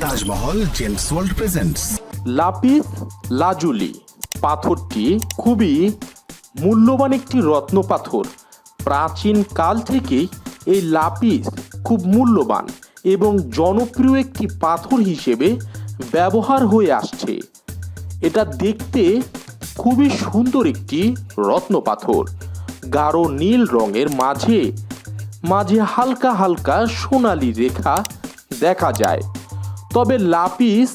Taj Mahal gems world presents. Lapis lazuli, পাথরটি খুবই মূল্যবান একটি রত্ন পাথর। প্রাচীন কাল থেকেই এই লাপিস খুব মূল্যবান এবং জনপ্রিয় একটি পাথর হিসেবে ব্যবহার হয়ে আসছে। এটা দেখতে খুবই সুন্দর একটি রত্ন পাথর। গাঢ় নীল রঙের মাঝে মাঝে হালকা হালকা সোনালি রেখা দেখা যায়। তবে লাপিস,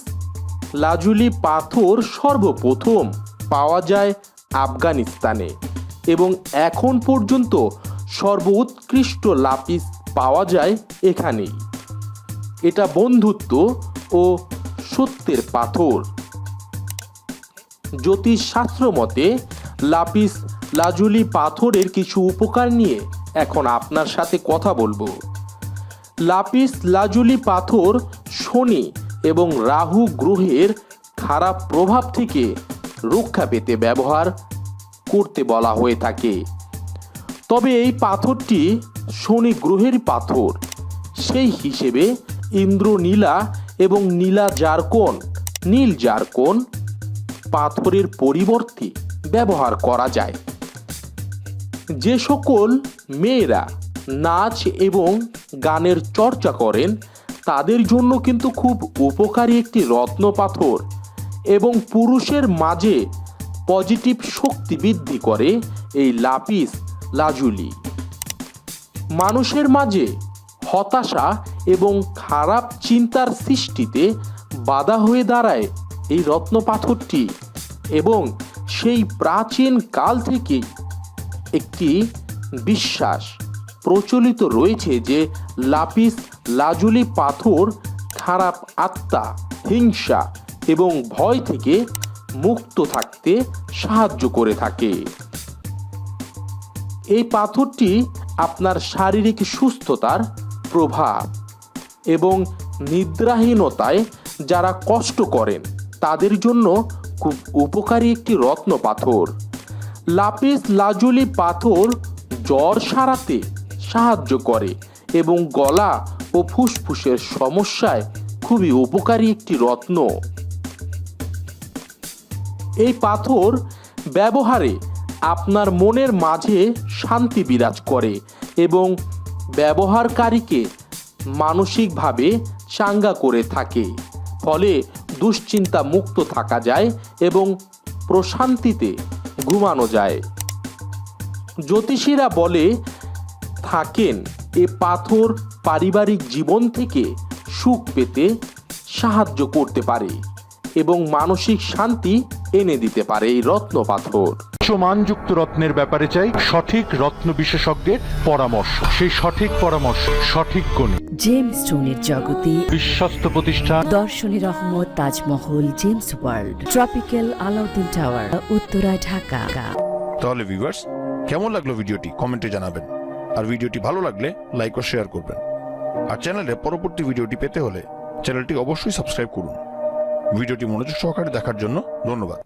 লাজুলি পাথর সর্বপ্রথম পাওয়া যায় আফগানিস্তানে এবং এখন পর্যন্ত সর্বোৎকৃষ্ট লাপিস পাওয়া যায় এখানেই। এটা বন্ধুত্ব ও সত্যের পাথর। জ্যোতিষশাস্ত্র মতে, লাপিস লাজুলি পাথরের কিছু উপকার নিয়ে এখন আপনার সাথে কথা বলব। লাপিস লাজুলি পাথর শনি এবং রাহু গ্রহের খারাপ প্রভাব থেকে রক্ষা পেতে ব্যবহার করতে বলা হয়ে থাকে। তবে এই পাথরটি শনি গ্রহের পাথর। সেই হিসেবে ইন্দ্রনীলা এবং নীলা জারকোন নীল জারকোন পাথরের পরিবর্তে ব্যবহার করা যায়। যে সকল মেয়েরা নাচ এবং গানের চর্চা করেন তাদের জন্য কিন্তু খুব উপকারী একটি রত্ন পাথর এবং পুরুষের মাঝে পজিটিভ শক্তি বৃদ্ধি করে এই লাপিস লাজুলি। মানুষের মাঝে হতাশা এবং খারাপ চিন্তার সৃষ্টিতে বাধা হয়ে দাঁড়ায় এই রত্ন পাথরটি এবং সেই প্রাচীন কাল থেকেই একটি বিশ্বাস। প্রচলিত রয়েছে যে লাপিস লাজুলি পাথর, খারাপ আত্মা, হিংসা এবং ভয় থেকে মুক্ত থাকতে সাহায্য করে থাকে। এই পাথরটি আপনার শারীরিক সুস্থতার প্রভাব এবং নিদ্রাহীনতায় যারা কষ্ট করেন, তাদের জন্য খুব উপকারী একটি রত্ন পাথর। লাপিস লাজুলি পাথর জ্বর সারাতে সাহায্য করে এবং গলা ও ফুসফুসের সমস্যায় খুবই উপকারী একটি রত্ন। এই পাথর ব্যবহারে আপনার মনের মাঝে শান্তি বিরাজ করে এবং ব্যবহারকারীকে মানসিকভাবে চাঙ্গা করে থাকে। ফলে দুশ্চিন্তা মুক্ত থাকা যায় এবং প্রশান্তিতে ঘুমানো যায়। জ্যোতিষীরা বলে থাকেন এ পাথর পারিবারিক জীবন থেকে সুখ পেতে সাহায্য করতে পারে এবং মানসিক শান্তি এনে দিতে পারে এই রত্ন পাথর। উচ্চমানযুক্ত রত্নের ব্যাপারে চাই সঠিক রত্ন বিশেষজ্ঞের পরামর্শ। সেই সঠিক পরামর্শ সঠিক গণে। জেমস স্টোনের জগতে বিশ্বস্ত প্রতিষ্ঠান। দর্শনী Rahmat Taj Mahal gems world. Tropical Alauddin tower Uttara Dhaka. তাহলে ভিউয়ার্স কেমন লাগল ভিডিওটি? কমেন্টে জানাবেন। আর ভিডিওটি ভালো লাগলে লাইক ও শেয়ার করবেন। আর চ্যানেলে পরবর্তী ভিডিওটি পেতে হলে চ্যানেলটি অবশ্যই সাবস্ক্রাইব করুন। ভিডিওটি মনোযোগ সহকারে দেখার জন্য ধন্যবাদ।